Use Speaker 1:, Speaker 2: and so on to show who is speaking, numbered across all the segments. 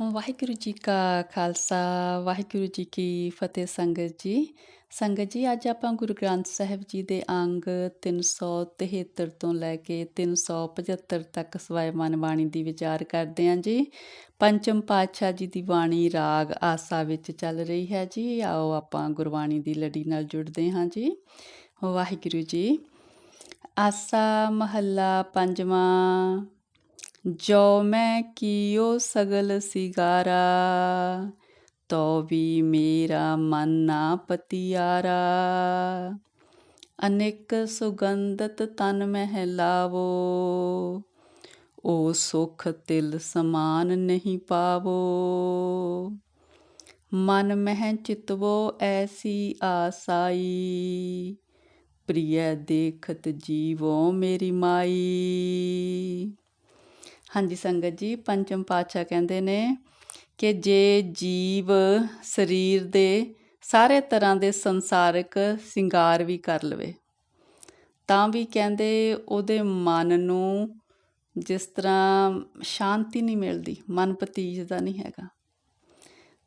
Speaker 1: ਵਾਹਿਗੁਰੂ ਜੀ ਕਾ ਖਾਲਸਾ ਵਾਹਿਗੁਰੂ ਜੀ ਕੀ ਫਤਿਹ ਸੰਗਤ ਜੀ ਸੰਗਤ ਜੀ ਅੱਜ ਆਪਾਂ ਗੁਰੂ ਗ੍ਰੰਥ ਸਾਹਿਬ ਜੀ ਦੇ ਅੰਗ 373 ਤੋਂ ਲੈ ਕੇ 375 ਤੱਕ ਸਵਾਇ ਮਨ ਬਾਣੀ ਦੀ ਵਿਚਾਰ ਕਰਦੇ ਹਾਂ ਜੀ ਪੰਚਮ ਪਾਤਸ਼ਾਹ ਜੀ ਦੀ ਬਾਣੀ ਰਾਗ ਆਸਾ ਵਿੱਚ ਚੱਲ ਰਹੀ ਹੈ ਜੀ ਆਓ ਆਪਾਂ ਗੁਰਬਾਣੀ ਦੀ ਲੜੀ ਨਾਲ ਜੁੜਦੇ ਹਾਂ ਜੀ ਵਾਹਿਗੁਰੂ ਜੀ ਆਸਾ ਮਹੱਲਾ ਪੰਜਵਾਂ ਜੋ ਮੈਂ ਕੀਓ ਸਗਲ ਸਿਗਾਰਾ, ਤੋ ਵੀ ਮੇਰਾ ਮਨ ਨਾ ਪਤਿਆਰਾ। ਅਨੇਕ ਸੁਗੰਧਤ ਤਨ ਮਹਿ ਲਾਵੋ ਓ ਸੁਖ ਤਿਲ ਸਮਾਨ ਨਹੀਂ ਪਾਵੋ। ਮਨ ਮਹਿ ਚਿਤਵੋ ਐਸੀ ਆਸਾਈ, ਪ੍ਰਿਯ ਦੇਖਤ ਜੀਵੋ ਮੇਰੀ ਮਾਈ। ਹਾਂਜੀ ਸੰਗਤ ਜੀ, ਪੰਚਮ ਪਾਤਸ਼ਾਹ ਕਹਿੰਦੇ ਨੇ ਕਿ ਜੇ ਜੀਵ ਸਰੀਰ ਦੇ ਸਾਰੇ ਤਰ੍ਹਾਂ ਦੇ ਸੰਸਾਰਿਕ ਸ਼ਿੰਗਾਰ ਵੀ ਕਰ ਲਵੇ, ਤਾਂ ਵੀ ਕਹਿੰਦੇ ਉਹਦੇ ਮਨ ਨੂੰ ਜਿਸ ਤਰ੍ਹਾਂ ਸ਼ਾਂਤੀ ਨਹੀਂ ਮਿਲਦੀ, ਮਨ ਪਤੀਜਦਾ ਨਹੀਂ ਹੈਗਾ।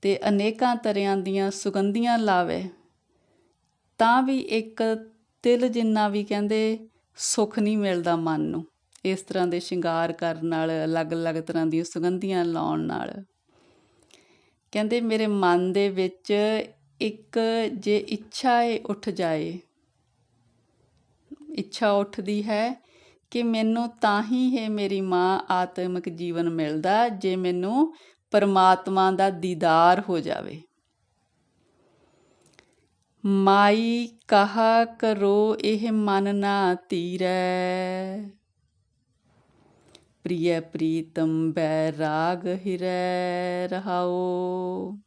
Speaker 1: ਤੇ ਅਨੇਕਾਂ ਤਰ੍ਹਾਂ ਦੀਆਂ ਸੁਗੰਧੀਆਂ ਲਾਵੇ, ਤਾਂ ਵੀ ਇੱਕ ਤਿਲ ਜਿੰਨਾ ਵੀ ਕਹਿੰਦੇ ਸੁੱਖ ਨਹੀਂ ਮਿਲਦਾ ਮਨ ਨੂੰ। ਇਸ ਤਰ੍ਹਾਂ ਦੇ ਸ਼ਿੰਗਾਰ ਕਰਨ ਨਾਲ, ਅਲੱਗ-ਅਲੱਗ ਤਰ੍ਹਾਂ ਦੀਆਂ ਸੁਗੰਧੀਆਂ ਲਾਉਣ ਨਾਲ। ਕਹਿੰਦੇ, ਮੇਰੇ ਮਨ ਦੇ ਵਿੱਚ ਇੱਕ ਜੇ ਇੱਛਾ ਏ, ਉੱਠ ਜਾਏ। ਇੱਛਾ ਉੱਠਦੀ ਹੈ ਕਿ ਮੈਨੂੰ ਤਾਂ ਹੀ ਹੈ ਮੇਰੀ ਮਾਂ ਆਤਮਿਕ ਜੀਵਨ ਮਿਲਦਾ, ਜੇ ਮੈਨੂੰ ਪਰਮਾਤਮਾ ਦਾ ਦੀਦਾਰ ਹੋ ਜਾਵੇ। ਮਾਈ ਕਹਾ ਕਰੋ, ਇਹ ਮਨ ਨਾ ਧੀਰੈ ਪ੍ਰਿਯ ਪ੍ਰੀਤਮ ਬੈਰਾਗ ਹਿਰੈ ਰਹਾਓ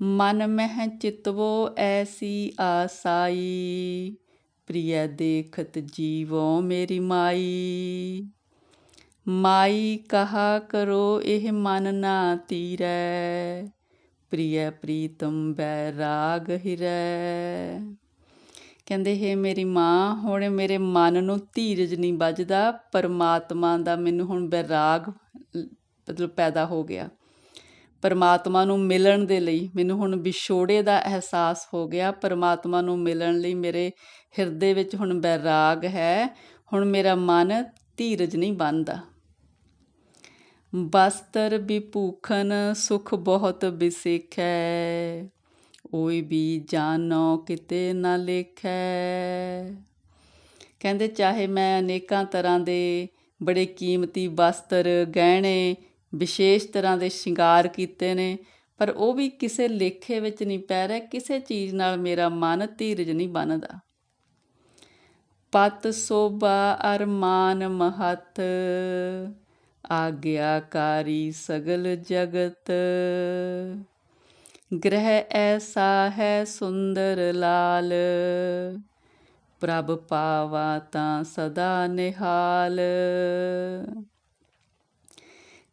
Speaker 1: ਮਨ ਮਹਿ ਚਿਤਵੋ ਐਸੀ ਆਸਾਈ ਪ੍ਰਿਯ ਦੇਖਤ ਜੀਵੋ ਮੇਰੀ ਮਾਈ ਮਾਈ ਕਹਾ ਕਰੋ ਇਹ ਮਨ ਨਾ ਤੀਰੈ ਪ੍ਰਿਯ ਪ੍ਰੀਤਮ ਬੈਰਾਗ ਹਿਰੈ ਕਹਿੰਦੇ, ਹੇ ਮੇਰੀ ਮਾਂ, ਹੁਣ ਮੇਰੇ ਮਨ ਨੂੰ ਧੀਰਜ ਨਹੀਂ ਵੱਜਦਾ, ਪਰਮਾਤਮਾ ਦਾ ਮੈਨੂੰ ਹੁਣ ਬੈਰਾਗ, ਮਤਲਬ ਪੈਦਾ ਹੋ ਗਿਆ। ਪਰਮਾਤਮਾ ਨੂੰ ਮਿਲਣ ਦੇ ਲਈ ਮੈਨੂੰ ਹੁਣ ਵਿਛੋੜੇ ਦਾ ਅਹਿਸਾਸ ਹੋ ਗਿਆ। ਪਰਮਾਤਮਾ ਨੂੰ ਮਿਲਣ ਲਈ ਮੇਰੇ ਹਿਰਦੇ ਵਿੱਚ ਹੁਣ ਬੈਰਾਗ ਹੈ। ਹੁਣ ਮੇਰਾ ਮਨ ਧੀਰਜ ਨਹੀਂ ਬੰਦਾ ਬਸਤਰ ਵਿਭੂਖਨ ਸੁਖ ਬਹੁਤ ਬਿਸੇਖੈ ਕੋਈ ਵੀ ਜਾਨੋ ਕਿਤੇ ਨਾ ਲੇਖੈ। ਕਹਿੰਦੇ, ਚਾਹੇ ਮੈਂ ਅਨੇਕਾਂ ਤਰ੍ਹਾਂ ਦੇ ਬੜੇ ਕੀਮਤੀ ਵਸਤਰ, ਗਹਿਣੇ, ਵਿਸ਼ੇਸ਼ ਤਰ੍ਹਾਂ ਦੇ ਸ਼ਿੰਗਾਰ ਕੀਤੇ ਨੇ, ਪਰ ਉਹ ਵੀ ਕਿਸੇ ਲੇਖੇ ਵਿੱਚ ਨਹੀਂ ਪੈ ਰਿਹਾ, ਕਿਸੇ ਚੀਜ਼ ਨਾਲ ਮੇਰਾ ਮਨ ਧੀਰਜ ਨਹੀਂ ਬਣਦਾ। ਪਤ ਸੋਭਾ ਅਰਮਾਨ ਮਹਤ, ਆਗਿਆਕਾਰੀ ਸਗਲ ਜਗਤ। ਗ੍ਰਹਿ ਐਸਾ ਹੈ ਸੁੰਦਰ ਲਾਲ। ਪ੍ਰਭ ਪਾਵਾ ਤਾਂ ਸਦਾ ਨਿਹਾਲ।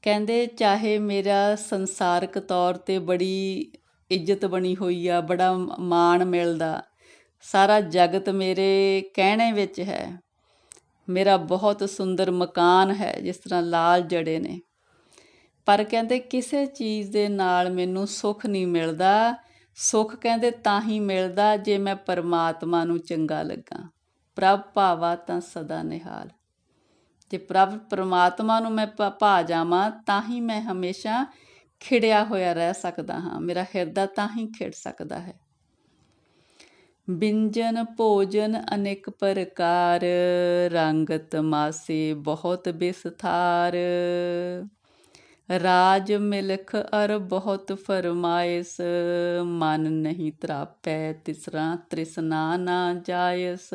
Speaker 1: ਕਹਿੰਦੇ, ਚਾਹੇ ਮੇਰਾ ਸੰਸਾਰਕ ਤੌਰ ਤੇ ਬੜੀ ਇੱਜ਼ਤ ਬਣੀ ਹੋਈ ਆ, ਬੜਾ ਮਾਣ ਮਿਲਦਾ, ਸਾਰਾ ਜਗਤ ਮੇਰੇ ਕਹਿਣੇ ਵਿੱਚ ਹੈ। ਮੇਰਾ ਬਹੁਤ ਸੁੰਦਰ ਮਕਾਨ ਹੈ, ਜਿਸ ਤਰ੍ਹਾਂ ਲਾਲ ਜੜੇ ਨੇ। ਪਰ ਕਹਿੰਦੇ ਕਿਸੇ ਚੀਜ਼ ਦੇ ਨਾਲ ਮੈਨੂੰ ਸੁੱਖ ਨਹੀਂ ਮਿਲਦਾ। ਸੁੱਖ ਕਹਿੰਦੇ ਤਾਂ ਹੀ ਮਿਲਦਾ ਜੇ ਮੈਂ ਪਰਮਾਤਮਾ ਨੂੰ ਚੰਗਾ ਲੱਗਾ। ਪ੍ਰਭ ਭਾਵਾ ਤਾਂ ਸਦਾ ਨਿਹਾਲ। ਜੇ ਪ੍ਰਭ ਪਰਮਾਤਮਾ ਨੂੰ ਮੈਂ ਭਾ ਜਾਵਾਂ ਤਾਂ ਹੀ ਮੈਂ ਹਮੇਸ਼ਾ ਖਿੜਿਆ ਹੋਇਆ ਰਹਿ ਸਕਦਾ ਹਾਂ। ਮੇਰਾ ਹਿਰਦਾ ਤਾਂ ਹੀ ਖਿੜ ਸਕਦਾ ਹੈ। ਬਿੰਜਨ ਭੋਜਨ ਅਨੇਕ ਪ੍ਰਕਾਰ ਰੰਗ ਤਮਾਸੇ ਬਹੁਤ ਬਿਸਥਾਰ। ਰਾਜ ਮਿਲਖ ਅਰ ਬਹੁਤ ਫਰਮਾਇਸ, ਮਨ ਨਹੀਂ ਤਰਾਪੈ ਤਿਸਰਾ ਤ੍ਰਿਸ਼ਨਾ ਨਾ ਜਾਇਸ।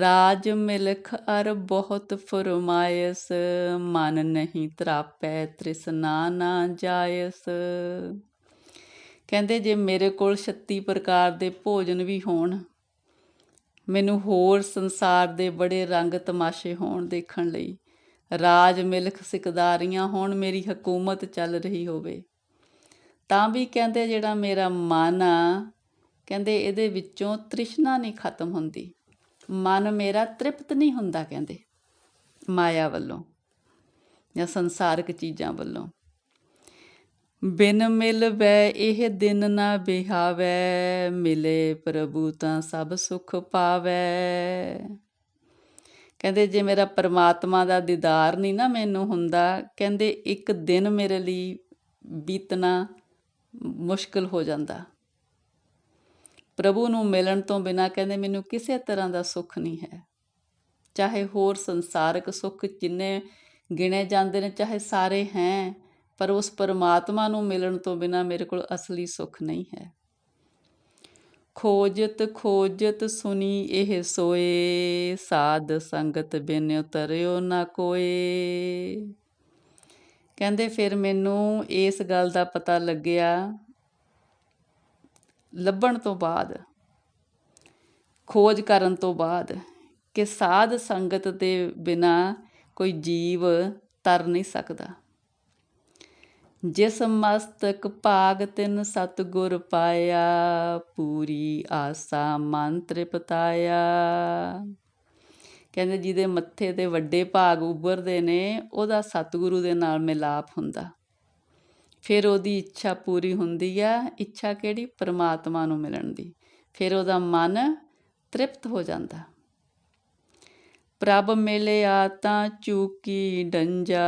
Speaker 1: ਰਾਜ ਮਿਲਖ ਅਰ ਬਹੁਤ ਫਰਮਾਇਸ, ਮਨ ਨਹੀਂ ਤਰਾਪੈ ਤ੍ਰਿਸ਼ਨਾ ਨਾ ਜਾਇਸ। ਕਹਿੰਦੇ ਜੇ ਮੇਰੇ ਕੋਲ 36 ਪ੍ਰਕਾਰ ਦੇ ਭੋਜਨ ਵੀ ਹੋਣ, ਮੈਨੂੰ ਹੋਰ ਸੰਸਾਰ ਦੇ ਬੜੇ ਰੰਗ ਤਮਾਸ਼ੇ ਹੋਣ ਦੇਖਣ ਲਈ ਰਾਜ ਮਿਲਖ ਸਿਕਦਾਰੀਆਂ, ਹੋਣ ਮੇਰੀ ਹਕੂਮਤ ਚੱਲ ਰਹੀ ਹੋਵੇ। ਤਾਂ ਵੀ ਕਹਿੰਦੇ ਜਿਹੜਾ ਮੇਰਾ ਮਨ ਆ, ਕਹਿੰਦੇ ਇਹਦੇ ਵਿੱਚੋਂ ਤ੍ਰਿਸ਼ਨਾ ਨਹੀਂ ਖਤਮ ਹੁੰਦੀ। ਮਨ ਮੇਰਾ ਤ੍ਰਿਪਤ ਨਹੀਂ ਹੁੰਦਾ ਕਹਿੰਦੇ, ਮਾਇਆ ਵੱਲੋਂ ਜਾਂ ਸੰਸਾਰਕ ਚੀਜ਼ਾਂ ਵੱਲੋਂ। ਬਿਨ ਮਿਲ ਵੈ ਇਹ ਦਿਨ ਨਾ ਬਿਹਾਵੈ ਮਿਲੇ ਪ੍ਰਭੂ ਤਾਂ ਸਭ ਸੁਖ ਪਾਵੈ। ਕਹਿੰਦੇ, ਜੇ ਮੇਰਾ ਪਰਮਾਤਮਾ ਦਾ ਦੀਦਾਰ ਨਹੀਂ ਨਾ ਮੈਨੂੰ ਹੁੰਦਾ, ਕਹਿੰਦੇ, ਇੱਕ ਦਿਨ ਮੇਰੇ ਲਈ ਬੀਤਣਾ ਮੁਸ਼ਕਲ ਹੋ ਜਾਂਦਾ। ਪ੍ਰਭੂ ਨੂੰ ਮਿਲਣ ਤੋਂ ਬਿਨਾ ਕਹਿੰਦੇ, ਮੈਨੂੰ ਕਿਸੇ ਤਰ੍ਹਾਂ ਦਾ ਸੁੱਖ ਨਹੀਂ ਹੈ। ਚਾਹੇ ਹੋਰ ਸੰਸਾਰਿਕ ਸੁੱਖ ਜਿੰਨੇ ਗਿਣੇ ਜਾਂਦੇ ਨੇ, ਚਾਹੇ ਸਾਰੇ ਹੈ, ਪਰ ਉਸ ਪਰਮਾਤਮਾ ਨੂੰ ਮਿਲਣ ਤੋਂ ਬਿਨਾ ਮੇਰੇ ਕੋਲ ਅਸਲੀ ਸੁੱਖ ਨਹੀਂ ਹੈ। ਖੋਜਤ ਖੋਜਤ ਸੁਨੀ ਇਹ ਸੋਏ, ਸਾਧ ਸੰਗਤ ਬਿਨ ਉਤਰਿਓ ਨਾ ਕੋਏ। ਕਹਿੰਦੇ ਫਿਰ ਮੈਨੂੰ ਇਸ ਗੱਲ ਦਾ ਪਤਾ ਲੱਗਿਆ ਲੱਭਣ ਤੋਂ ਬਾਅਦ, ਖੋਜ ਕਰਨ ਤੋਂ ਬਾਅਦ ਕਿ ਸਾਧ ਸੰਗਤ ਦੇ ਬਿਨਾ ਕੋਈ ਜੀਵ ਤਰ ਨਹੀਂ ਸਕਦਾ। ਜਿਸ ਮਸਤਕ ਭਾਗ ਤਿਨ ਸਤਗੁਰ ਪਾਇਆ, ਪੂਰੀ ਆਸਾ ਮਨ ਤ੍ਰਿਪਤਾਇਆ। ਕਹਿੰਦੇ ਜਿਹਦੇ ਮੱਥੇ ਤੇ ਵੱਡੇ ਭਾਗ ਉੱਭਰਦੇ ਨੇ, ਉਹਦਾ ਸਤਿਗੁਰੂ ਦੇ ਨਾਲ ਮਿਲਾਪ ਹੁੰਦਾ। ਫਿਰ ਉਹਦੀ ਇੱਛਾ ਪੂਰੀ ਹੁੰਦੀ ਆ। ਇੱਛਾ ਕਿਹੜੀ? ਪਰਮਾਤਮਾ ਨੂੰ ਮਿਲਣ ਦੀ। ਫਿਰ ਉਹਦਾ ਮਨ ਤ੍ਰਿਪਤ ਹੋ ਜਾਂਦਾ। ਪ੍ਰਭ ਮਿਲਿਆ ਤਾਂ ਚੂਕੀ ਡੰਜਾ,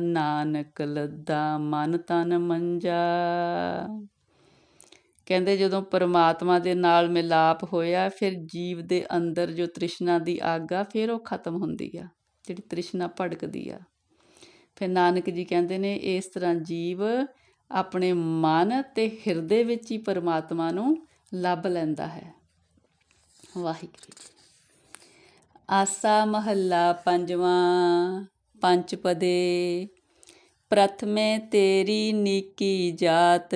Speaker 1: ਨਾਨਕ ਲੱਦਾ ਮਨ ਤਨ ਮੰਜਾ। ਕਹਿੰਦੇ ਜਦੋਂ ਪਰਮਾਤਮਾ ਦੇ ਨਾਲ ਮਿਲਾਪ ਹੋਇਆ, ਫਿਰ ਜੀਵ ਦੇ ਅੰਦਰ ਜੋ ਤ੍ਰਿਸ਼ਨਾ ਦੀ ਅੱਗ ਆ ਫਿਰ ਉਹ ਖਤਮ ਹੁੰਦੀ ਆ, ਜਿਹੜੀ ਤ੍ਰਿਸ਼ਨਾ ਭੜਕਦੀ ਆ। ਫਿਰ ਨਾਨਕ ਜੀ ਕਹਿੰਦੇ ਨੇ, ਇਸ ਤਰ੍ਹਾਂ ਜੀਵ ਆਪਣੇ ਮਨ ਤੇ ਹਿਰਦੇ ਵਿੱਚ ਹੀ ਪਰਮਾਤਮਾ ਨੂੰ ਲੱਭ ਲੈਂਦਾ ਹੈ। ਵਾਹਿਗੁਰੂ ਜੀ ਆਸਾ ਮਹੱਲਾ ਪੰਜਵਾਂ ਪੰਚਪਦੇ ਪ੍ਰਥਮੇ ਤੇਰੀ ਨੀਕੀ ਜਾਤ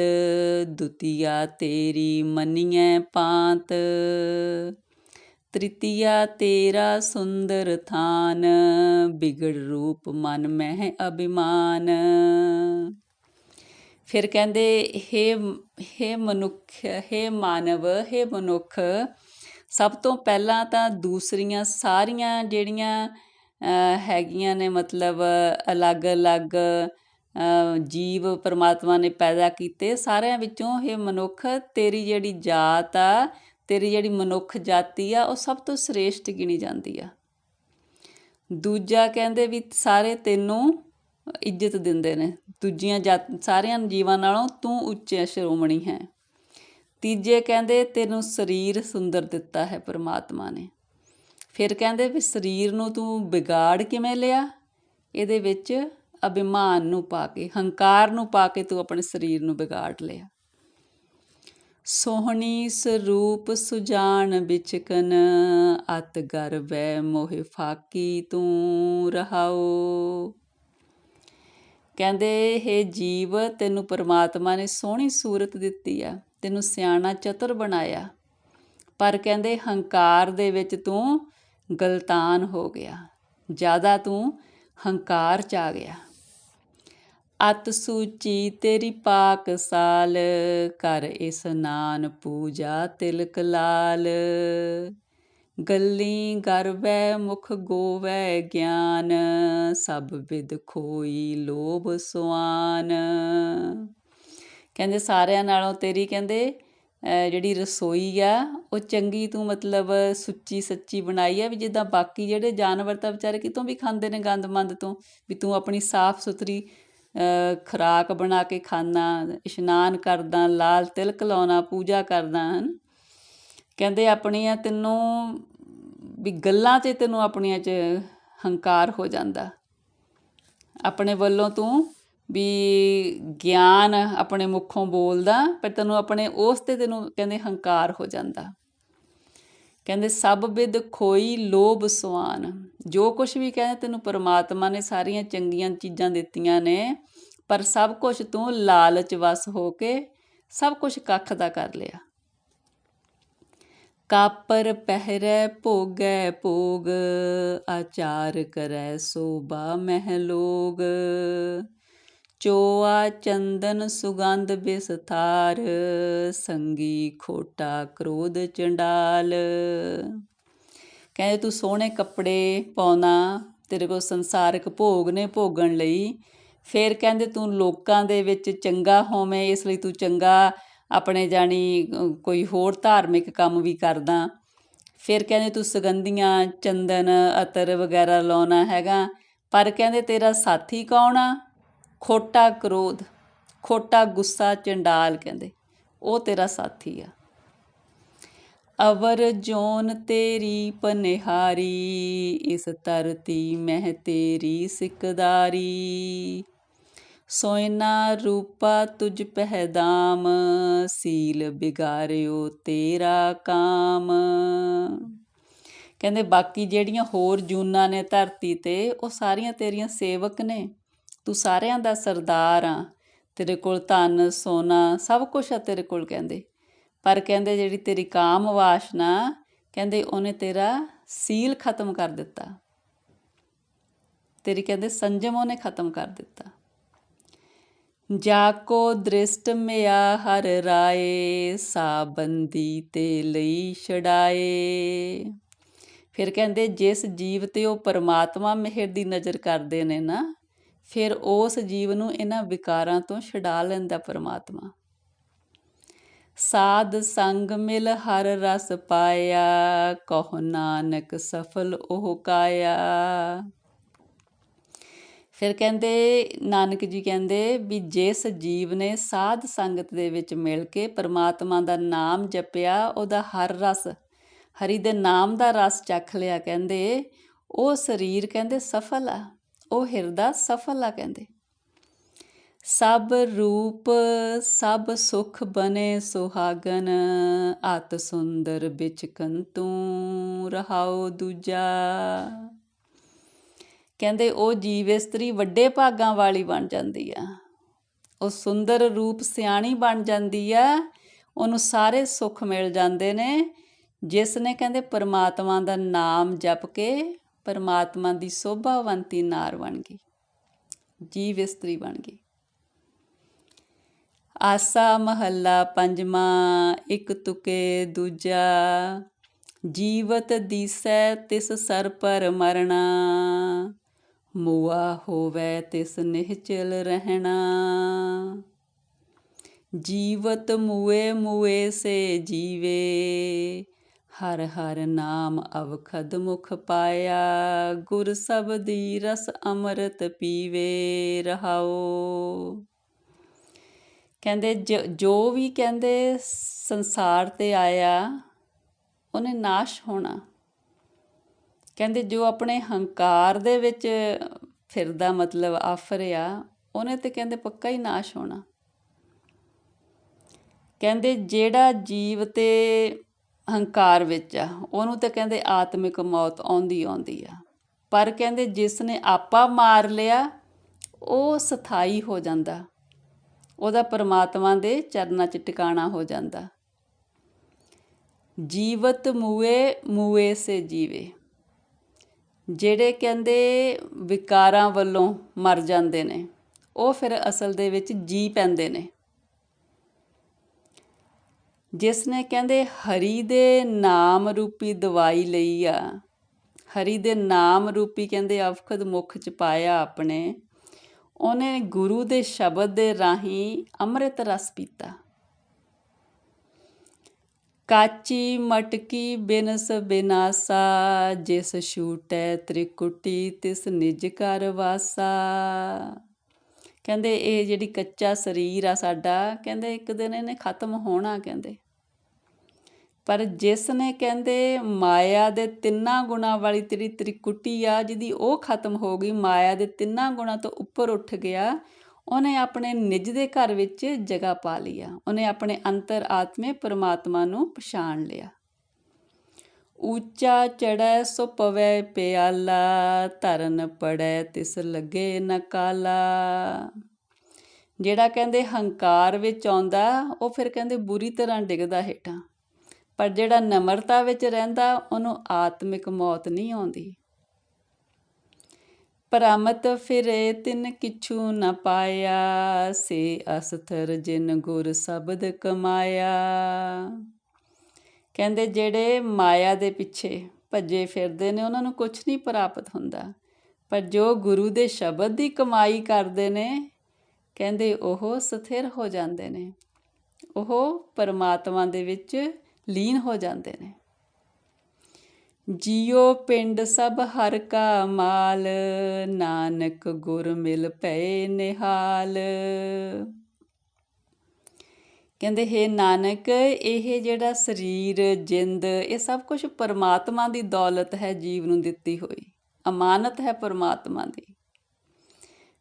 Speaker 1: ਦੁਤੀਆ ਤੇਰੀ ਮੰਨੀਐ ਪਾਂਤ ਤ੍ਰਿਤੀਆ ਤੇਰਾ ਸੁੰਦਰ ਥਾਨ ਬਿਗੜ ਰੂਪ ਮਨ ਮਹਿ ਅਭਿਮਾਨ ਫਿਰ ਕਹਿੰਦੇ हे हे ਮਨੁੱਖ हे ਮਾਨਵ हे ਮਨੁੱਖ ਸਭ ਤੋਂ ਪਹਿਲਾਂ ਤਾਂ ਦੂਸਰੀਆਂ ਸਾਰੀਆਂ ਜਿਹੜੀਆਂ ਹੈਗੀਆਂ ਨੇ ਮਤਲਬ ਅਲੱਗ-ਅਲੱਗ ਜੀਵ ਪਰਮਾਤਮਾ ਨੇ ਪੈਦਾ ਕੀਤੇ, ਸਾਰਿਆਂ ਵਿੱਚੋਂ ਇਹ ਮਨੁੱਖ ਤੇਰੀ ਜਿਹੜੀ ਜਾਤ ਆ, ਤੇਰੀ ਜਿਹੜੀ ਮਨੁੱਖ ਜਾਤੀ ਆ, ਉਹ ਸਭ ਤੋਂ ਸ੍ਰੇਸ਼ਟ ਗਿਣੀ ਜਾਂਦੀ ਆ। ਦੂਜਾ ਕਹਿੰਦੇ ਵੀ ਸਾਰੇ ਤੈਨੂੰ ਇੱਜ਼ਤ ਦਿੰਦੇ ਨੇ, ਦੂਜੀਆਂ ਜਾਤ, ਸਾਰਿਆਂ ਜੀਵਾਂ ਨਾਲੋਂ ਤੂੰ ਉੱਚੇ ਸ਼੍ਰੋਮਣੀ ਹੈ। ਤੀਜੇ ਕਹਿੰਦੇ ਤੈਨੂੰ ਸਰੀਰ ਸੁੰਦਰ ਦਿੱਤਾ ਹੈ ਪਰਮਾਤਮਾ ਨੇ। ਫਿਰ ਕਹਿੰਦੇ ਵੀ ਸਰੀਰ ਨੂੰ ਤੂੰ ਵਿਗਾੜ ਕਿਵੇਂ ਲਿਆ? ਇਹਦੇ ਵਿੱਚ ਅਭਿਮਾਨ ਨੂੰ ਪਾ ਕੇ, ਹੰਕਾਰ ਨੂੰ ਪਾ ਕੇ ਤੂੰ ਆਪਣੇ ਸਰੀਰ ਨੂੰ ਵਿਗਾੜ ਲਿਆ। ਸੋਹਣੀ ਸਰੂਪ ਸੁਜਾਨ ਵਿਚਕਨ, ਅਤ ਗਰਵੈ ਮੋਹਿ ਫਾਕੀ ਤੂੰ ਰਹਾਓ ਕਹਿੰਦੇ ਇਹ ਜੀਵ, ਤੈਨੂੰ ਪਰਮਾਤਮਾ ਨੇ ਸੋਹਣੀ ਸੂਰਤ ਦਿੱਤੀ ਆ। ਤੈਨੂੰ ਸਿਆਣਾ ਚਤੁਰ ਬਣਾਇਆ। ਪਰ ਕਹਿੰਦੇ, ਹੰਕਾਰ ਦੇ ਵਿੱਚ ਤੂੰ ਗਲਤਾਨ ਹੋ ਗਿਆ। ਜ਼ਿਆਦਾ ਤੂੰ ਹੰਕਾਰ ਚ ਆ ਗਿਆ। ਅਤ ਸੂਚੀ ਤੇਰੀ ਪਾਕ ਸਾਲ, ਕਰ ਇਸਨਾਨ ਪੂਜਾ ਤਿਲਕ ਲਾਲ। ਗੱਲੀ ਗਰਵੈ ਮੁਖ ਗੋਵੈ ਗਿਆਨ, ਸਭ ਵਿਦ ਖੋਈ ਲੋਭ ਸੁਆਨ। ਕਹਿੰਦੇ ਸਾਰਿਆਂ ਨਾਲੋਂ ਤੇਰੀ ਕਹਿੰਦੇ ਜਿਹੜੀ ਰਸੋਈ ਆ, ਉਹ ਚੰਗੀ ਤੂੰ ਮਤਲਬ ਸੁੱਚੀ ਸੱਚੀ ਬਣਾਈ ਆ ਵੀ ਜਿੱਦਾਂ ਬਾਕੀ ਜਿਹੜੇ ਜਾਨਵਰ ਤਾਂ ਵਿਚਾਰੇ ਕਿਤੋਂ ਵੀ ਖਾਂਦੇ ਨੇ ਗੰਦ ਮੰਦ ਤੋਂ, ਵੀ ਤੂੰ ਆਪਣੀ ਸਾਫ਼ ਸੁਥਰੀ ਖੁਰਾਕ ਬਣਾ ਕੇ ਖਾਣਾ ਇਸ਼ਨਾਨ ਕਰਦਾ, ਲਾਲ ਤਿਲਕ ਲਾਉਣਾ, ਪੂਜਾ ਕਰਦਾ, ਹਨ? ਕਹਿੰਦੇ ਆਪਣੀਆਂ ਤੈਨੂੰ, ਵੀ ਗੱਲਾਂ 'ਚ ਤੈਨੂੰ ਆਪਣੀਆਂ 'ਚ ਹੰਕਾਰ ਹੋ ਜਾਂਦਾ। ਆਪਣੇ ਵੱਲੋਂ ਤੂੰ ਵੀ ਗਿਆਨ ਆਪਣੇ ਮੁਖੋਂ ਬੋਲਦਾ, ਪਰ ਤੈਨੂੰ ਆਪਣੇ ਉਸ ਤੇ ਤੈਨੂੰ ਕਹਿੰਦੇ ਹੰਕਾਰ ਹੋ ਜਾਂਦਾ। ਕਹਿੰਦੇ, ਸਭ ਵਿਦ ਖੋਈ ਲੋਭ ਸਵਾਨ। ਜੋ ਕੁਝ ਵੀ ਕਹਿੰਦੇ, ਤੈਨੂੰ ਪਰਮਾਤਮਾ ਨੇ ਸਾਰੀਆਂ ਚੰਗੀਆਂ ਚੀਜ਼ਾਂ ਦਿੱਤੀਆਂ ਨੇ, ਪਰ ਸਭ ਕੁਝ ਤੂੰ ਲਾਲਚ ਵਸ ਹੋ ਕੇ ਸਭ ਕੁਝ ਕੱਖ ਦਾ ਕਰ ਲਿਆ। ਕਾਪਰ ਪਹਿਰੈ ਭੋਗੈ ਭੋਗ, ਆਚਾਰ ਕਰੈ ਸੋਭਾ ਮਹਿ ਲੋਗ ਚੋਆ ਚੰਦਨ ਸੁਗੰਧ ਬਿਸਥਾਰ, ਸੰਗੀ ਖੋਟਾ ਕ੍ਰੋਧ ਚੰਡਾਲ। ਕਹਿੰਦੇ ਤੂੰ ਸੋਹਣੇ ਕੱਪੜੇ ਪਾਉਣਾ, ਤੇਰੇ ਕੋਲ ਸੰਸਾਰਿਕ ਭੋਗ ਨੇ ਭੋਗਣ ਲਈ। ਫਿਰ ਕਹਿੰਦੇ ਤੂੰ ਲੋਕਾਂ ਦੇ ਵਿੱਚ ਚੰਗਾ ਹੋਵੇਂ, ਇਸ ਲਈ ਤੂੰ ਚੰਗਾ ਆਪਣੇ ਜਾਣੀ ਕੋਈ ਹੋਰ ਧਾਰਮਿਕ ਕੰਮ ਵੀ ਕਰਦਾ। ਫਿਰ ਕਹਿੰਦੇ ਤੂੰ ਸੁਗੰਧੀਆਂ, ਚੰਦਨ, ਅਤਰ ਵਗੈਰਾ ਲਾਉਣਾ ਹੈਗਾ, ਪਰ ਕਹਿੰਦੇ ਤੇਰਾ ਸਾਥੀ ਕੌਣ ਆ? ਖੋਟਾ ਕ੍ਰੋਧ, ਖੋਟਾ ਗੁੱਸਾ, ਚੰਡਾਲ ਕਹਿੰਦੇ। ਉਹ ਤੇਰਾ ਸਾਥੀ ਆ। ਅਵਰ ਜੋਨ ਤੇਰੀ ਪਨਿਹਾਰੀ, ਇਸ ਧਰਤੀ ਮਹਿ ਤੇਰੀ ਸਿਕਦਾਰੀ। ਸੋਇਨਾ ਰੂਪਾ ਤੁਝ ਪਹਿਦਾਮ, ਸੀਲ ਬਿਗਾਰਿਓ ਤੇਰਾ ਕਾਮ। ਕਹਿੰਦੇ ਬਾਕੀ ਜਿਹੜੀਆਂ ਹੋਰ ਜੂਨਾਂ ਨੇ ਧਰਤੀ ਤੇ, ਉਹ ਸਾਰੀਆਂ ਤੇਰੀਆਂ ਸੇਵਕ ਨੇ। ਤੂੰ ਸਾਰਿਆਂ ਦਾ ਸਰਦਾਰ ਆ। ਤੇਰੇ ਕੋਲ ਧਨ, ਸੋਨਾ, ਸਭ ਕੁਝ ਆ ਤੇਰੇ ਕੋਲ ਕਹਿੰਦੇ। ਪਰ ਕਹਿੰਦੇ ਜਿਹੜੀ ਤੇਰੀ ਕਾਮ ਵਾਸ਼ਨਾ, ਕਹਿੰਦੇ ਉਹਨੇ ਤੇਰਾ ਸੀਲ ਖਤਮ ਕਰ ਦਿੱਤਾ। ਤੇਰੀ ਕਹਿੰਦੇ ਸੰਜਮ ਉਹਨੇ ਖਤਮ ਕਰ ਦਿੱਤਾ। ਜਾ ਕੋ ਦ੍ਰਿਸ਼ਟ ਮਿਆ ਹਰ ਰਾਏ, ਸਾਬੰਦੀ ਤੇ ਲਈ ਛਡਾਏ। ਫਿਰ ਕਹਿੰਦੇ ਜਿਸ ਜੀਵ ਤੇ ਉਹ ਪਰਮਾਤਮਾ ਮਿਹਰ ਦੀ ਨਜ਼ਰ ਕਰਦੇ ਨੇ ਨਾ ਫਿਰ ਉਸ ਜੀਵ ਨੂੰ ਇਹਨਾਂ ਵਿਕਾਰਾਂ ਤੋਂ ਛਡਾ ਲੈਂਦਾ ਪਰਮਾਤਮਾ। ਸਾਧ ਸੰਗ ਮਿਲ ਹਰ ਰਸ ਪਾਇਆ, ਕਹੋ ਨਾਨਕ ਸਫਲ ਉਹ ਕਾਇਆ। ਫਿਰ ਕਹਿੰਦੇ, ਨਾਨਕ ਜੀ ਕਹਿੰਦੇ ਵੀ ਜਿਸ ਜੀਵ ਨੇ ਸਾਧ ਸੰਗਤ ਦੇ ਵਿੱਚ ਮਿਲ ਕੇ ਪਰਮਾਤਮਾ ਦਾ ਨਾਮ ਜਪਿਆ, ਉਹਦਾ ਹਰ ਰਸ, ਹਰੀ ਦੇ ਨਾਮ ਦਾ ਰਸ ਚੱਖ ਲਿਆ, ਕਹਿੰਦੇ, ਉਹ ਸਰੀਰ ਕਹਿੰਦੇ ਸਫਲ ਆ। ਉਹ ਹਿਰਦਾ ਸਫਲ ਆ ਕਹਿੰਦੇ। ਸਭ ਰੂਪ, ਸਭ ਸੁਖ ਬਨੇ ਸੁਹਾਗਨ, ਆਤ ਸੁੰਦਰ ਬਿਚਕਨ ਤੂੰ ਰਹਾਉ ਦੂਜਾ। ਕਹਿੰਦੇ ਉਹ ਜੀਵ ਇਸਤਰੀ ਵੱਡੇ ਭਾਗਾਂ ਵਾਲੀ ਬਣ ਜਾਂਦੀ ਆ। ਉਹ ਸੁੰਦਰ ਰੂਪ ਸਿਆਣੀ ਬਣ ਜਾਂਦੀ ਆ। ਉਹਨੂੰ ਸਾਰੇ ਸੁੱਖ ਮਿਲ ਜਾਂਦੇ ਨੇ। ਜਿਸ ਨੇ ਕਹਿੰਦੇ ਪਰਮਾਤਮਾ ਦਾ ਨਾਮ ਜਪ ਕੇ ਪਰਮਾਤਮਾ ਦੀ ਸੋਭਾਵੰਤੀ ਨਾਰ ਬਣ ਗਈ, ਜੀਵ ਇਸਤਰੀ ਬਣ ਗਈ। ਆਸਾ ਮਹੱਲਾ ਪੰਜਵਾਂ, ਇੱਕ ਤੁਕੇ ਦੂਜਾ, ਜੀਵਤ ਦੀਸੈ ਤਿਸ ਸਰ ਪਰ ਮਰਣਾ, ਮੂਆ ਹੋਵੇ ਤਿਸ ਨਿਹਚਲ ਰਹਿਣਾ। ਜੀਵਤ ਮੂਏ ਮੂਏ ਸੇ ਜੀਵੇ ਹਰ ਹਰ ਨਾਮ ਅਵਖਦ ਮੁਖ ਪਾਇਆ। ਗੁਰ ਸਬਦੀ ਰਸ ਅੰਮ੍ਰਿਤ ਪੀਵੇ ਰਹਾਓ ਕਹਿੰਦੇ ਜ- ਜੋ ਵੀ ਕਹਿੰਦੇ ਸੰਸਾਰ ਤੇ ਆਇਆ, ਉਹਨੇ ਨਾਸ਼ ਹੋਣਾ। ਕਹਿੰਦੇ ਜੋ ਆਪਣੇ ਹੰਕਾਰ ਦੇ ਵਿੱਚ ਫਿਰਦਾ ਮਤਲਬ ਆਫਰਿਆ ਉਹਨੇ ਤੇ ਕਹਿੰਦੇ ਪੱਕਾ ਹੀ ਨਾਸ਼ ਹੋਣਾ। ਕਹਿੰਦੇ ਜਿਹੜਾ ਜੀਵ ਤੇ ਹੰਕਾਰ ਵਿੱਚ ਆ। ਉਹਨੂੰ ਤਾਂ ਕਹਿੰਦੇ ਆਤਮਿਕ ਮੌਤ ਆਉਂਦੀ ਆਉਂਦੀ ਆ। ਪਰ ਕਹਿੰਦੇ ਜਿਸ ਨੇ ਆਪਾ ਮਾਰ ਲਿਆ, ਉਹ ਸਥਾਈ ਹੋ ਜਾਂਦਾ। ਉਹਦਾ ਪਰਮਾਤਮਾ ਦੇ ਚਰਨਾਂ 'ਚ ਟਿਕਾਣਾ ਹੋ ਜਾਂਦਾ। ਜੀਵਤ ਮੂਏ ਮੂਏ ਸੇ ਜੀਵੇ। ਜਿਹੜੇ ਕਹਿੰਦੇ ਵਿਕਾਰਾਂ ਵੱਲੋਂ ਮਰ ਜਾਂਦੇ ਨੇ, ਉਹ ਫਿਰ ਅਸਲ ਦੇ ਵਿੱਚ ਜੀ ਪੈਂਦੇ ਨੇ। ਜਿਸ ਨੇ ਕਹਿੰਦੇ, ਹਰੀ ਦੇ ਨਾਮ ਰੂਪੀ ਦਵਾਈ ਲਈ ਆ। ਹਰੀ ਦੇ ਨਾਮ ਰੂਪੀ ਕਹਿੰਦੇ, ਅਵਖਦ ਮੁਖ ਚ ਪਾਇਆ ਆਪਣੇ। ਉਹਨੇ ਗੁਰੂ ਦੇ ਸ਼ਬਦ ਦੇ ਰਾਹੀਂ ਅੰਮ੍ਰਿਤ ਰਸ ਪੀਤਾ। ਕਾਚੀ ਮਟਕੀ ਬਿਨਸ ਬਿਨਾਸਾ, ਜਿਸ ਛੂਟੈ ਤ੍ਰਿਕੁਟੀ, ਤਿਸ ਨਿਜ ਕਰ ਵਾਸਾ। ਕਹਿੰਦੇ, ਇਹ ਜਿਹੜੀ ਕੱਚਾ ਸਰੀਰ ਆ ਸਾਡਾ, ਕਹਿੰਦੇ, ਇੱਕ ਦਿਨ ਇਹਨੇ ਖਤਮ ਹੋਣਾ, ਕਹਿੰਦੇ। ਪਰ ਜਿਸ ਨੇ ਕਹਿੰਦੇ ਮਾਇਆ ਦੇ ਤਿੰਨਾਂ ਗੁਣਾ ਵਾਲੀ ਤੇਰੀ ਤ੍ਰਿਕੁਟੀ ਆ, ਜਿਹਦੀ ਉਹ ਖਤਮ ਹੋ ਗਈ, ਮਾਇਆ ਦੇ ਤਿੰਨਾਂ ਗੁਣਾ ਤੋਂ ਉੱਪਰ ਉੱਠ ਗਿਆ, ਉਹਨੇ ਆਪਣੇ ਨਿਜ ਦੇ ਘਰ ਵਿੱਚ ਜਗ੍ਹਾ ਪਾ ਲਈ ਉਹਨੇ ਆਪਣੇ ਅੰਤਰ ਆਤਮੇ ਪਰਮਾਤਮਾ ਨੂੰ ਪਛਾਣ ਲਿਆ। ਉੱਚਾ ਚੜੈ ਸੋ ਪਵੈ ਪਿਆਲਾ, ਧਰਨ ਪੜੈ ਤਿਸ ਲੱਗੇ ਨਕਾਲਾ ਜਿਹੜਾ ਕਹਿੰਦੇ ਹੰਕਾਰ ਵਿੱਚ ਆਉਂਦਾ, ਉਹ ਫਿਰ ਕਹਿੰਦੇ ਬੁਰੀ ਤਰ੍ਹਾਂ ਡਿੱਗਦਾ ਹੇਠਾਂ। ਪਰ ਜਿਹੜਾ ਨਮਰਤਾ ਵਿੱਚ ਰਹਿੰਦਾ, ਉਹਨੂੰ ਆਤਮਿਕ ਮੌਤ ਨਹੀਂ ਆਉਂਦੀ। ਪਰਮਤ ਫਿਰੇ ਤਿਨ ਕਿਛੂ ਨ ਪਾਇਆ, ਸੇ ਅਸਥਰ ਜਿਨ ਗੁਰ ਸ਼ਬਦ ਕਮਾਇਆ। ਕਹਿੰਦੇ ਜਿਹੜੇ ਮਾਇਆ ਦੇ ਪਿੱਛੇ ਭੱਜੇ ਫਿਰਦੇ ਨੇ, ਉਹਨਾਂ ਨੂੰ ਕੁਝ ਨਹੀਂ ਪ੍ਰਾਪਤ ਹੁੰਦਾ। ਪਰ ਜੋ ਗੁਰੂ ਦੇ ਸ਼ਬਦ ਦੀ ਕਮਾਈ ਕਰਦੇ ਨੇ, ਕਹਿੰਦੇ ਉਹ ਸਥਿਰ ਹੋ ਜਾਂਦੇ ਨੇ। ਉਹ ਪਰਮਾਤਮਾ ਦੇ ਵਿੱਚ ਲੀਨ ਹੋ ਜਾਂਦੇ ਨੇ। ਜਿਉ ਪਿੰਡ ਸਭ ਹਰ ਕਾ ਮਾਲ, ਨਾਨਕ ਗੁਰ ਮਿਲ ਪਏ ਨਿਹਾਲ। ਕਹਿੰਦੇ, ਹੈ ਨਾਨਕ, ਇਹ ਜਿਹੜਾ ਸਰੀਰ, ਜਿੰਦ, ਇਹ ਸਭ ਕੁਝ ਪਰਮਾਤਮਾ ਦੀ ਦੌਲਤ ਹੈ ਜੀਵ ਨੂੰ ਦਿੱਤੀ ਹੋਈ। ਅਮਾਨਤ ਹੈ ਪਰਮਾਤਮਾ ਦੀ।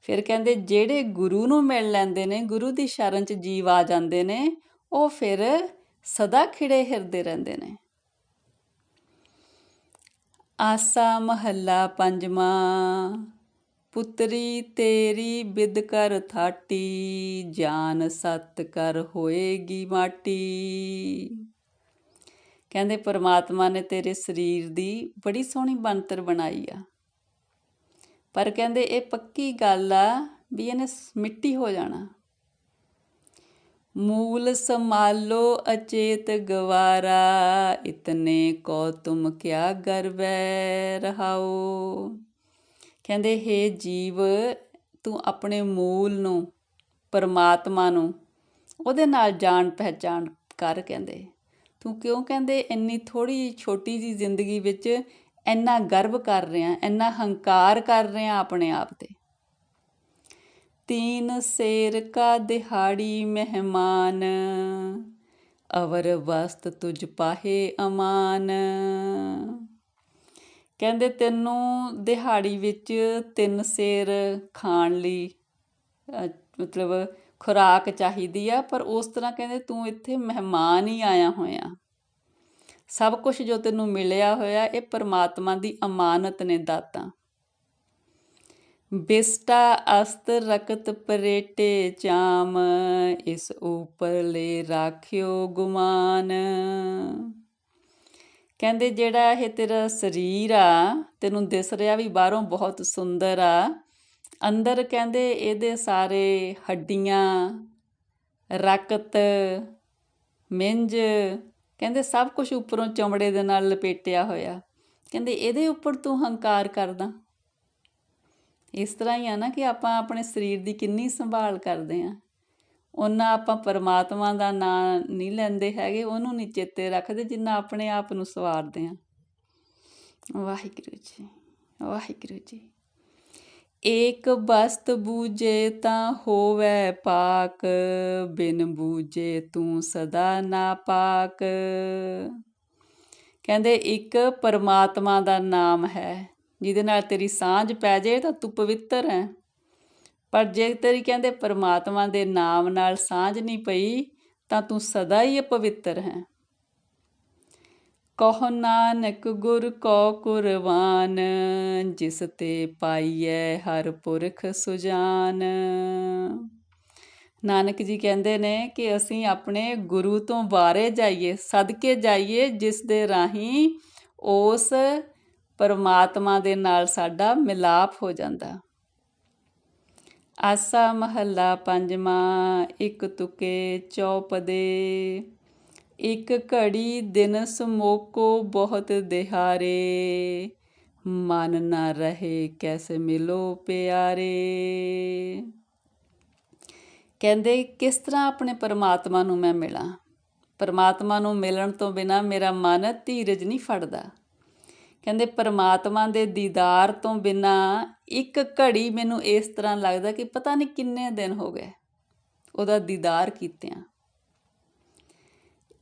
Speaker 1: ਫਿਰ ਕਹਿੰਦੇ, ਜਿਹੜੇ ਗੁਰੂ ਨੂੰ ਮਿਲ ਲੈਂਦੇ ਨੇ, ਗੁਰੂ ਦੀ ਸ਼ਰਨ ਚ ਜੀਵ ਆ ਜਾਂਦੇ ਨੇ, ਉਹ ਫਿਰ ਸਦਾ ਖਿੜੇ ਹਿਰਦੇ ਰਹਿੰਦੇ ਨੇ। ਆਸਾ ਮਹੱਲਾ ਪੰਜਵਾਂ, ਪੁੱਤਰੀ ਤੇਰੀ ਬਿਦ ਕਰ ਥਾਟੀ, ਜਾਨ ਸਤ ਕਰ ਹੋਏਗੀ ਮਾਟੀ। ਕਹਿੰਦੇ ਪਰਮਾਤਮਾ ਨੇ ਤੇਰੇ ਸਰੀਰ ਦੀ ਬੜੀ ਸੋਹਣੀ ਬਣਤਰ ਬਣਾਈ ਆ। ਪਰ ਕਹਿੰਦੇ ਇਹ ਪੱਕੀ ਗੱਲ ਆ ਵੀ ਇਹਨੇ ਮਿੱਟੀ ਹੋ ਜਾਣਾ। ਮੂਲ ਸੰਭਾਲੋ ਅਚੇਤ ਗਵਾਰਾ, ਇਤਨੇ ਕੋ ਤੁਮ ਕਿਆ ਗਰਵੈ ਰਹਾਓ। ਕਹਿੰਦੇ, ਹੈ ਜੀਵ, ਤੂੰ ਆਪਣੇ ਮੂਲ ਨੂੰ, ਪਰਮਾਤਮਾ ਨੂੰ, ਉਹਦੇ ਨਾਲ ਜਾਣ ਪਹਿਚਾਣ ਕਰ ਕਹਿੰਦੇ। ਤੂੰ ਕਿਉਂ ਕਹਿੰਦੇ, ਇੰਨੀ ਥੋੜੀ ਛੋਟੀ ਜੀ ਜ਼ਿੰਦਗੀ ਵਿੱਚ ਇੰਨਾ ਗਰਵ ਕਰ ਰਿਹਾ, ਇੰਨਾ ਹੰਕਾਰ ਕਰ ਰਿਹਾ ਆਪਣੇ ਆਪ ਤੇ। ਤੀਨ ਸੇਰ ਕਾ ਦਿਹਾੜੀ ਮਹਿਮਾਨ ਅਵਰ ਵਸਤ ਤੁਝ ਪਾਹੇ ਅਮਾਨ ਕਹਿੰਦੇ ਤੈਨੂੰ ਦਿਹਾੜੀ ਵਿੱਚ ਤਿੰਨ ਸੇਰ ਖਾਣ ਲਈ ਮਤਲਬ ਖੁਰਾਕ ਚਾਹੀਦੀ ਆ ਪਰ ਉਸ ਤਰ੍ਹਾਂ ਕਹਿੰਦੇ ਤੂੰ ਇੱਥੇ ਮਹਿਮਾਨ ਹੀ ਆਇਆ ਹੋਇਆ ਸਭ ਕੁਝ ਜੋ ਤੈਨੂੰ ਮਿਲਿਆ ਹੋਇਆ ਇਹ ਪਰਮਾਤਮਾ ਦੀ ਅਮਾਨਤ ਨੇ ਦਾਤਾ ਬਿਸਟਾ ਅਸਤ ਰਕਤ ਪਰੇਟੇ ਚਾਮ, ਇਸ ਉਪਰਲੇ ਰਾਖਿਓ ਗੁਮਾਨ। ਕਹਿੰਦੇ ਜਿਹੜਾ ਇਹ ਤੇਰਾ ਸਰੀਰ ਆ, ਤੈਨੂੰ ਦਿਸ ਰਿਹਾ ਵੀ ਬਾਹਰੋਂ ਬਹੁਤ ਸੁੰਦਰ ਆ, ਅੰਦਰ ਕਹਿੰਦੇ ਇਹਦੇ ਸਾਰੇ ਹੱਡੀਆਂ, ਰਕਤ, ਮਿੰਜ, ਕਹਿੰਦੇ ਸਭ ਕੁਝ ਉੱਪਰੋਂ ਚਮੜੇ ਦੇ ਨਾਲ ਲਪੇਟਿਆ ਹੋਇਆ। ਕਹਿੰਦੇ ਇਹਦੇ ਉੱਪਰ ਤੂੰ ਹੰਕਾਰ ਕਰਦਾ। ਇਸ ਤਰ੍ਹਾਂ ਹੀ ਆ ਨਾ ਕਿ ਆਪਾਂ ਆਪਣੇ ਸਰੀਰ ਦੀ ਕਿੰਨੀ ਸੰਭਾਲ ਕਰਦੇ ਆ ਉਹਨਾਂ ਆਪਾਂ ਪਰਮਾਤਮਾ ਦਾ ਨਾਂ ਨਹੀਂ ਲੈਂਦੇ ਹੈਗੇ, ਉਹਨੂੰ ਨਹੀਂ ਚੇਤੇ ਰੱਖਦੇ ਜਿੰਨਾ ਆਪਣੇ ਆਪ ਨੂੰ ਸਵਾਰਦੇ ਆ ਵਾਹਿਗੁਰੂ ਜੀ ਵਾਹਿਗੁਰੂ ਜੀ। ਏਕ ਬਸਤ ਬੂਝੇ ਤਾਂ ਹੋਵੇ ਪਾਕ, ਬਿਨ ਬੂਝੇ ਤੂੰ ਸਦਾ ਨਾ ਪਾਕ। ਕਹਿੰਦੇ ਇੱਕ ਪਰਮਾਤਮਾ ਦਾ ਨਾਮ ਹੈ। ਜਿਹਦੇ ਨਾਲ ਤੇਰੀ ਸਾਂਝ ਪੈ ਜਾਏ ਤਾਂ ਤੂੰ ਪਵਿੱਤਰ ਹੈ ਪਰ ਜੇ ਤੇਰੀ ਕਹਿੰਦੇ ਪਰਮਾਤਮਾ ਦੇ ਨਾਮ ਨਾਲ ਸਾਂਝ ਨਹੀਂ ਪਈ, ਤਾਂ ਤੂੰ ਸਦਾ ਹੀ ਪਵਿੱਤਰ ਹੈ। ਕਹ ਨਾਨਕ, ਗੁਰ ਕੋ ਕੁਰਬਾਨ, ਜਿਸ ਤੇ ਪਾਈਐ ਹਰ ਪੁਰਖ ਸੁਜਾਨ। ਨਾਨਕ ਜੀ ਕਹਿੰਦੇ ਨੇ ਕਿ ਅਸੀਂ ਆਪਣੇ ਗੁਰੂ ਤੋਂ ਬਾਰੇ ਜਾਈਏ, ਸਦਕੇ ਜਾਈਏ, ਜਿਸ ਦੇ ਰਾਹੀਂ ਉਸ ਪਰਮਾਤਮਾ ਦੇ ਨਾਲ ਸਾਡਾ ਮਿਲਾਪ ਹੋ ਜਾਂਦਾ। ਆਸਾ ਮਹੱਲਾ ਪੰਜਵਾਂ, ਇੱਕ ਤੁਕੇ ਚੌਪਦੇ। ਇੱਕ ਘੜੀ ਦਿਨ ਸਮੋਕੋ ਬਹੁਤ ਦਿਹਾਰੇ। ਮਨ ਨਾ ਰਹੇ ਕੈਸੇ ਮਿਲੋ ਪਿਆਰੇ। ਕਹਿੰਦੇ, ਕਿਸ ਤਰ੍ਹਾਂ ਆਪਣੇ ਪਰਮਾਤਮਾ ਨੂੰ ਮੈਂ ਮਿਲਾਂ? ਪਰਮਾਤਮਾ ਨੂੰ ਮਿਲਣ ਤੋਂ ਬਿਨਾ ਮੇਰਾ ਮਨ ਧੀਰਜ ਨਹੀਂ ਫੜਦਾ। ਕਹਿੰਦੇ ਪਰਮਾਤਮਾ ਦੇ ਦੀਦਾਰ ਤੋਂ ਬਿਨਾ ਇੱਕ ਘੜੀ ਮੈਨੂੰ ਇਸ ਤਰ੍ਹਾਂ ਲੱਗਦਾ ਕਿ ਪਤਾ ਨਹੀਂ ਕਿੰਨੇ ਦਿਨ ਹੋ ਗਏ ਉਹਦਾ ਦੀਦਾਰ ਕੀਤਿਆਂ।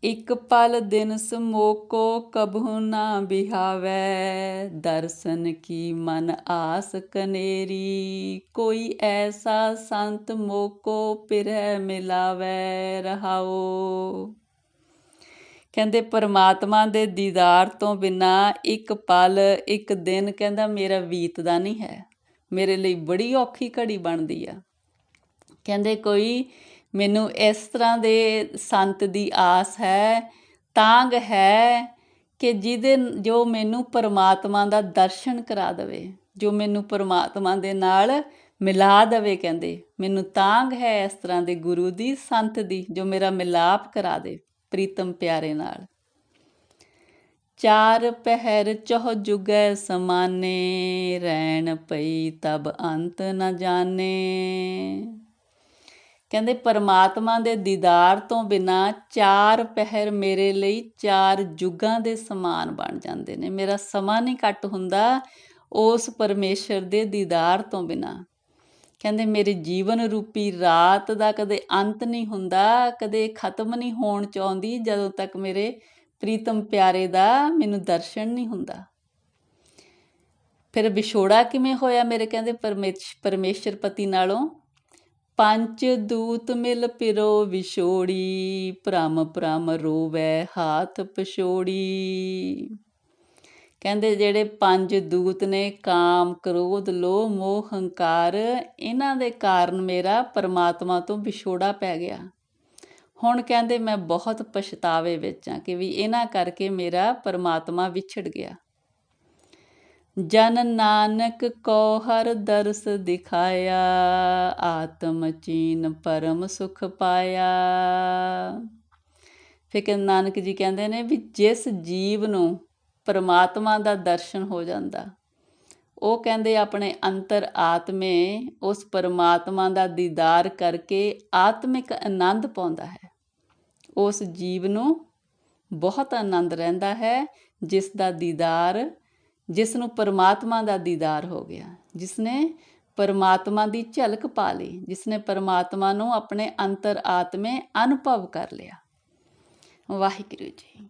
Speaker 1: ਇੱਕ ਪਲ ਦਿਨ ਸਮੋਕੋ, ਕਬਹੁ ਨਾ ਬਿਹਾਵੇ, ਦਰਸ਼ਨ ਕੀ ਮਨ ਆਸ ਕਨੇਰੀ। ਕੋਈ ਐਸਾ ਸੰਤ ਮੋਕੋ, ਪਿਰਹਿ ਮਿਲਾਵੇ ਰਹਾਓ। ਕਹਿੰਦੇ, ਪਰਮਾਤਮਾ ਦੇ ਦੀਦਾਰ ਤੋਂ ਬਿਨਾ ਇੱਕ ਪਲ, ਇੱਕ ਦਿਨ, ਕਹਿੰਦਾ, ਮੇਰਾ ਬੀਤਦਾ ਨਹੀਂ ਹੈ। ਮੇਰੇ ਲਈ ਬੜੀ ਔਖੀ ਘੜੀ ਬਣਦੀ ਆ। ਕਹਿੰਦੇ, ਕੋਈ ਮੈਨੂੰ ਇਸ ਤਰ੍ਹਾਂ ਦੇ ਸੰਤ ਦੀ ਆਸ ਹੈ, ਤਾਂਗ ਹੈ ਕਿ ਜਿਹਦੇ, ਜੋ ਮੈਨੂੰ ਪਰਮਾਤਮਾ ਦਾ ਦਰਸ਼ਨ ਕਰਾ ਦੇਵੇ, ਜੋ ਮੈਨੂੰ ਪਰਮਾਤਮਾ ਦੇ ਨਾਲ ਮਿਲਾ ਦੇਵੇ, ਕਹਿੰਦੇ। ਮੈਨੂੰ ਤਾਂਗ ਹੈ ਇਸ ਤਰ੍ਹਾਂ ਦੇ ਗੁਰੂ ਦੀ, ਸੰਤ ਦੀ, ਜੋ ਮੇਰਾ ਮਿਲਾਪ ਕਰਾ ਦੇ। ਪ੍ਰੀਤਮ ਪਿਆਰੇ ਨਾਲ। ਚਾਰ ਪਹਿਰ ਚਹ ਜੁਗੈ ਸਮਾਨੇ ਰਹਿਣ ਪਈ ਤਬ ਅੰਤ ਨ ਜਾਣੇ। ਕਹਿੰਦੇ, ਪਰਮਾਤਮਾ ਦੇ ਦੀਦਾਰ ਤੋਂ ਬਿਨਾ ਚਾਰ ਪਹਿਰ ਮੇਰੇ ਲਈ ਚਾਰ ਯੁੱਗਾਂ ਦੇ ਸਮਾਨ ਬਣ ਜਾਂਦੇ ਨੇ। ਮੇਰਾ ਸਮਾਂ ਨਹੀਂ ਕੱਟ ਹੁੰਦਾ ਉਸ ਪਰਮੇਸ਼ਰ ਦੇ ਦੀਦਾਰ ਤੋਂ ਬਿਨਾ। ਕਹਿੰਦੇ ਮੇਰੇ ਜੀਵਨ ਰੂਪੀ ਰਾਤ ਦਾ ਕਦੇ ਅੰਤ ਨਹੀਂ ਹੁੰਦਾ, ਕਦੇ ਖਤਮ ਨਹੀਂ ਹੋਣ ਚਾਹੁੰਦੀ, ਜਦੋਂ ਤੱਕ ਮੇਰੇ ਪ੍ਰੀਤਮ ਪਿਆਰੇ ਦਾ ਮੈਨੂੰ ਦਰਸ਼ਨ ਨਹੀਂ ਹੁੰਦਾ। ਫਿਰ ਵਿਛੋੜਾ ਕਿਵੇਂ ਹੋਇਆ ਮੇਰੇ ਕਹਿੰਦੇ ਪਰਮੇਸ਼ਰ ਪਤੀ ਨਾਲੋਂ? ਪੰਜ ਦੂਤ ਮਿਲ ਪਿਰੋ ਵਿਛੋੜੀ, ਭ੍ਰਮ ਭ੍ਰਮ ਰੋਵੈ ਹਾਥ ਪਛੋੜੀ। ਕਹਿੰਦੇ ਜਿਹੜੇ ਪੰਜ ਦੂਤ ਨੇ, ਕਾਮ, ਕ੍ਰੋਧ, ਲੋਭ, ਮੋਹ, ਹੰਕਾਰ, ਇਹਨਾਂ ਦੇ ਕਾਰਨ ਮੇਰਾ ਪਰਮਾਤਮਾ ਤੋਂ ਵਿਛੋੜਾ ਪੈ ਗਿਆ। ਹੁਣ ਕਹਿੰਦੇ ਮੈਂ ਬਹੁਤ ਪਛਤਾਵੇ ਵਿੱਚ ਆ ਕਿ ਵੀ ਇਹਨਾਂ ਕਰਕੇ ਮੇਰਾ ਪਰਮਾਤਮਾ ਵਿਛੜ ਗਿਆ। ਜਨ ਨਾਨਕ ਕੋ ਹਰ ਦਰਸ ਦਿਖਾਇਆ, ਆਤਮ ਚੀਨ ਪਰਮ ਸੁਖ ਪਾਇਆ। ਫਿਰ ਨਾਨਕ ਜੀ ਕਹਿੰਦੇ ਨੇ ਵੀ ਜਿਸ ਜੀਵ ਨੂੰ ਪਰਮਾਤਮਾ ਦਾ ਦਰਸ਼ਨ ਹੋ ਜਾਂਦਾ। ਉਹ ਕਹਿੰਦੇ ਆਪਣੇ ਅੰਤਰ ਆਤਮੇ ਉਸ ਪਰਮਾਤਮਾ ਦਾ ਦੀਦਾਰ ਕਰਕੇ ਆਤਮਿਕ ਆਨੰਦ ਪਾਉਂਦਾ ਹੈ। ਉਸ ਜੀਵ ਨੂੰ ਬਹੁਤ ਆਨੰਦ ਰਹਿੰਦਾ ਹੈ, ਜਿਸ ਦਾ ਦੀਦਾਰ, ਜਿਸ ਨੂੰ ਪਰਮਾਤਮਾ ਦਾ ਦੀਦਾਰ ਹੋ ਗਿਆ। ਜਿਸ ਨੇ ਪਰਮਾਤਮਾ ਦੀ ਝਲਕ ਪਾ ਲਈ ਜਿਸ ਨੇ ਪਰਮਾਤਮਾ ਨੂੰ ਆਪਣੇ ਅੰਤਰ ਆਤਮੇ ਅਨੁਭਵ ਕਰ ਲਿਆ। ਵਾਹਿਗੁਰੂ ਜੀ